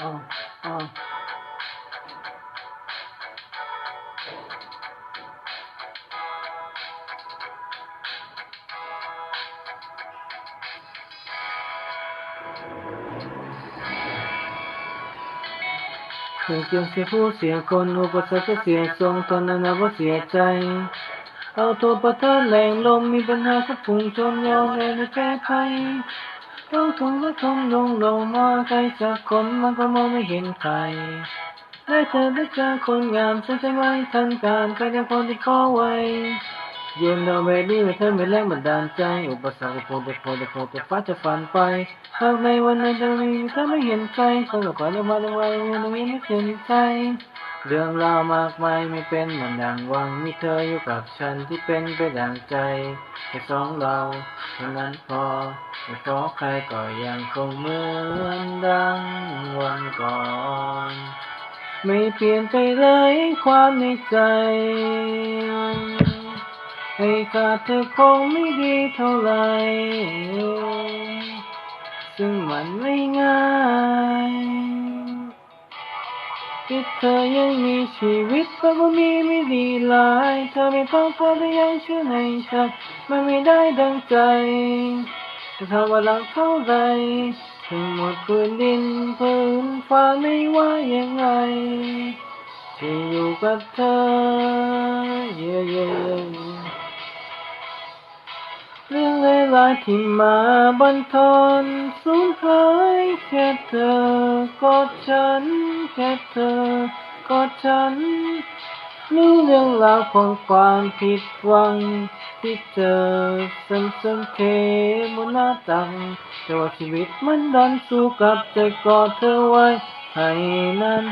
อ๋ออ๋อเคยเกี่ยวเสียผู้เสียคนอุปสรรคเสียทรงตอนนั้นน่าเสียใจ เอาตัวประทานแรงลมมีปัญหาก็พุ่งชนยอมเลยในแก้ไข ต้องทนก็ทนลงลงมาใครสักคนมันก็มองไม่เห็นใคร ได้เธอได้เจอคนงามฉันจะไม่ทันการใครจะคนที่ขอไว้ยืนดาวเวดี้ไม่เธอไม่แรงบันดาลใจ อุปสรรคโผล่แต่โผล่แต่โผล่แต่ฟ้าจะฝันไปหากในวันนั้นจะมีเธอไม่เห็นใครเธอก็ปล่อยแล้วมาแล้วไว้ยังไม่เห็นใจ เรื่องราวมากมายไม่เป็นเหมือนดังหวังมีเธออยู่กับฉันที่เป็นไปดังใจแค่สองเราเท่านั้นพอไม่ขอใครก็ยังคงเหมือนดังวันก่อน ไม่เปลี่ยนไปเลยความในใจให้ขาดเธอคงไม่ดีเท่าไหร่ซึ่งมันไม่ง่าย ที่เธอยังมีชีวิตเพราะว่ามีไม่ดีหลาย เธอไม่ฟังเธอแต่ยังเชื่อในฉันมันไม่ได้ดังใจจะทำว่ารักเท่าไรถึงหมดพื้นดินพื้นฟ้าไม่ว่ายังไงที่อยู่กับเธอเย่เย่ ลาที่มาบันทอนสูญหายแค่เธอกอดฉัน แค่เธอกอดฉันนี่เรื่องราวของความผิดหวังที่เจอซ้ำๆเคบนหน้าตังแต่ว่าชีวิตมันดันสู้กับใจกอดเธอไว้ให้นาน